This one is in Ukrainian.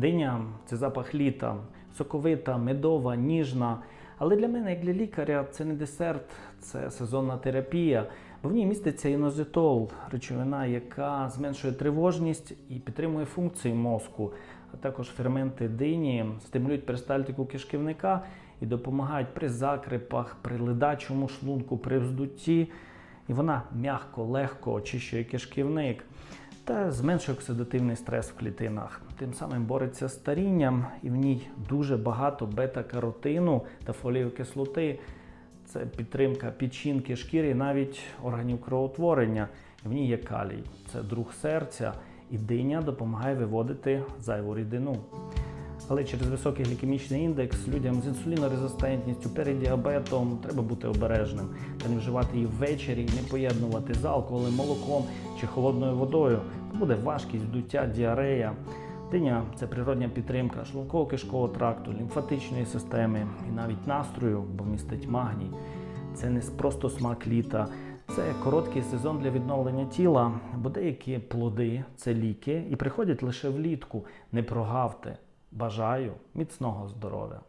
Диня це запах літа, соковита, медова, ніжна. Але для мене, як для лікаря, це не десерт, це сезонна терапія. Бо в ній міститься інозитол, речовина, яка зменшує тривожність і підтримує функції мозку. А також ферменти дині стимулюють перистальтику кишківника і допомагають при закрипах, при ледачому шлунку, при вздутті. І вона м'яко, легко очищує кишківник та зменшує оксидативний стрес в клітинах. Тим самим бореться з старінням, і в ній дуже багато бета-каротину та фолієвої кислоти. Це підтримка печінки, шкіри, навіть органів кровотворення. В ній є калій, це друг серця, і диня допомагає виводити зайву рідину. Але через високий глікемічний індекс людям з інсулінорезистентністю, передіабетом треба бути обережним та не вживати її ввечері, не поєднувати з алкоголем, молоком чи холодною водою. Буде важкість, вдуття, діарея. Диня це природня підтримка шлунково-кишкового тракту, лімфатичної системи і навіть настрою, бо містить магній. Це не просто смак літа, це короткий сезон для відновлення тіла, бо деякі плоди це ліки і приходять лише влітку. Не прогавте. Бажаю міцного здоров'я!